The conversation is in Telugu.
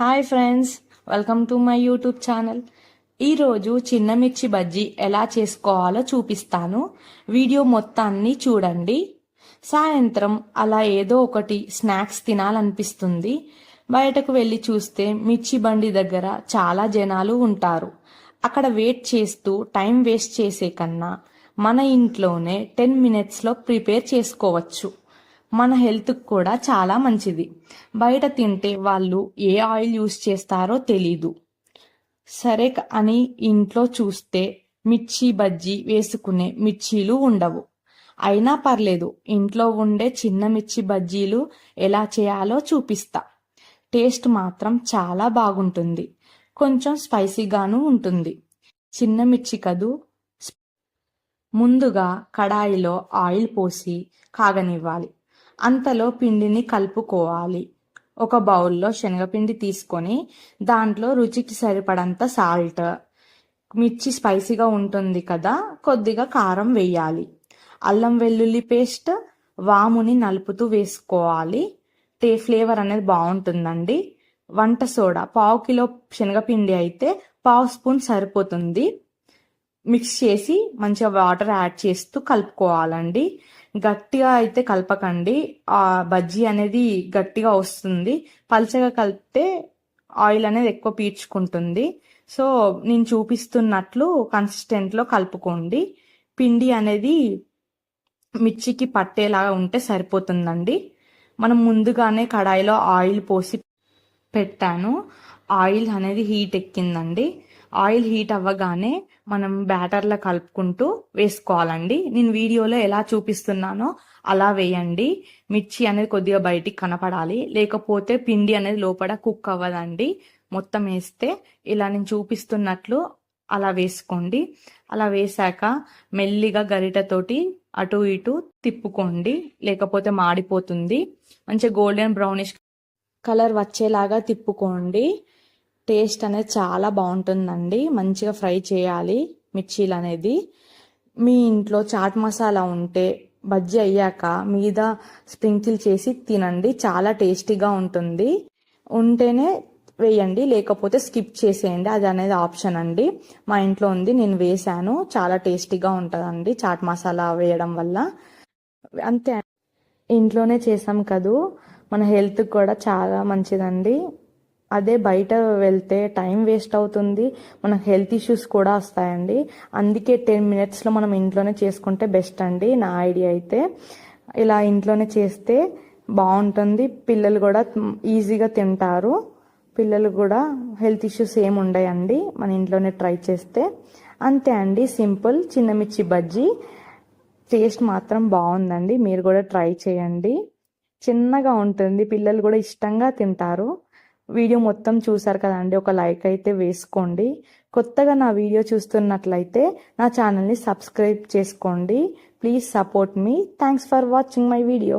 Hi friends welcome to my YouTube channel. ఈరోజు చిన్న మిర్చి బజ్జీ ఎలా చేసుకోవాలో చూపిస్తాను. వీడియో మొత్తాన్ని చూడండి. సాయంత్రం అలా ఏదో ఒకటి స్నాక్స్ తినాలనిపిస్తుంది. బయటకు వెళ్ళి చూస్తే మిర్చి బండి దగ్గర చాలా జనాలు ఉంటారు. అక్కడ వెయిట్ చేస్తూ టైం వేస్ట్ చేసే కన్నా మన ఇంట్లోనే టెన్ మినిట్స్లో ప్రిపేర్ చేసుకోవచ్చు. మన హెల్త్కి కూడా చాలా మంచిది. బయట తింటే వాళ్ళు ఏ ఆయిల్ యూస్ చేస్తారో తెలీదు. సరే అని ఇంట్లో చూస్తే మిర్చి బజ్జీ వేసుకునే మిర్చీలు ఉండవు. అయినా పర్లేదు ఇంట్లో ఉండే చిన్న మిర్చి బజ్జీలు ఎలా చేయాలో చూపిస్తా. టేస్ట్ మాత్రం చాలా బాగుంటుంది. కొంచెం స్పైసీగాను ఉంటుంది. చిన్న మిర్చి కదూ? ముందుగా కడాయిలో ఆయిల్ పోసి కాగనివ్వాలి. అంతలో పిండిని కలుపుకోవాలి. ఒక బౌల్లో శనగపిండి తీసుకొని దాంట్లో రుచికి సరిపడంత సాల్ట్. మిర్చి స్పైసీగా ఉంటుంది కదా కొద్దిగా కారం వేయాలి. అల్లం వెల్లుల్లి పేస్ట్ వాముని నలుపుతూ వేసుకోవాలి. టే ఫ్లేవర్ అనేది బాగుంటుందండి. వంట సోడా పావు కిలో శనగపిండి అయితే పావు స్పూన్ సరిపోతుంది. మిక్స్ చేసి మంచిగా వాటర్ యాడ్ చేస్తూ కలుపుకోవాలండి. గట్టిగా అయితే కలపకండి. ఆ బజ్జీ అనేది గట్టిగా వస్తుంది. పల్చగా కలిపితే ఆయిల్ అనేది ఎక్కువ పీల్చుకుంటుంది. సో నేను చూపిస్తున్నట్లు కన్సిస్టెంట్లో కలుపుకోండి. పిండి అనేది మిర్చికి పట్టేలాగా ఉంటే సరిపోతుందండి. మనం ముందుగానే కడాయిలో ఆయిల్ పోసి పెట్టాను. ఆయిల్ అనేది హీట్ ఎక్కిందండి. ఆయిల్ హీట్ అవ్వగానే మనం బ్యాటర్లో కలుపుకుంటూ వేసుకోవాలండి. నేను వీడియోలో ఎలా చూపిస్తున్నానో అలా వేయండి. మిర్చి అనేది కొద్దిగా బయటికి కనపడాలి. లేకపోతే పిండి అనేది లోపల కుక్ అవ్వదండి. మొత్తం వేస్తే ఇలా నేను చూపిస్తున్నట్లు అలా వేసుకోండి. అలా వేసాక మెల్లిగా గరిటతోటి అటు ఇటు తిప్పుకోండి. లేకపోతే మాడిపోతుంది. మంచిగా గోల్డెన్ బ్రౌనిష్ కలర్ వచ్చేలాగా తిప్పుకోండి. టేస్ట్ అనేది చాలా బాగుంటుందండి. మంచిగా ఫ్రై చేయాలి మిర్చీలు అనేది మీ ఇంట్లో చాట్ మసాలా ఉంటే బజ్జీ అయ్యాక మీద స్ప్రింకిల్ చేసి తినండి. చాలా టేస్టీగా ఉంటుంది. ఉంటేనే వేయండి లేకపోతే స్కిప్ చేసేయండి. అది అనేది ఆప్షన్ అండి. మా ఇంట్లో ఉంది నేను వేసాను చాలా టేస్టీగా ఉంటుందండి చాట్ మసాలా వేయడం వల్ల. అంతే ఇంట్లోనే చేసాం కదూ. మన హెల్త్ కూడా చాలా మంచిదండి. అదే బయట వెళ్తే టైం వేస్ట్ అవుతుంది. మనకు హెల్త్ ఇష్యూస్ కూడా వస్తాయండి. అందుకే టెన్ మినిట్స్లో మనం ఇంట్లోనే చేసుకుంటే బెస్ట్ అండి నా ఐడియా అయితే. ఇలా ఇంట్లోనే చేస్తే బాగుంటుంది. పిల్లలు కూడా ఈజీగా తింటారు. పిల్లలు కూడా హెల్త్ ఇష్యూస్ ఏమి ఉండయండి. మన ఇంట్లోనే ట్రై చేస్తే. అంతే అండి. సింపుల్ చిన్న మిర్చి బజ్జీ. టేస్ట్ మాత్రం బాగుందండి. మీరు కూడా ట్రై చేయండి. చిన్నగా ఉంటుంది. పిల్లలు కూడా ఇష్టంగా తింటారు. వీడియో మొత్తం చూసారు కదండి ఒక లైక్ అయితే వేసుకోండి. కొత్తగా నా వీడియో చూస్తున్నట్లయితే నా ఛానల్ని సబ్స్క్రైబ్ చేసుకోండి. Please support me thanks for watching my video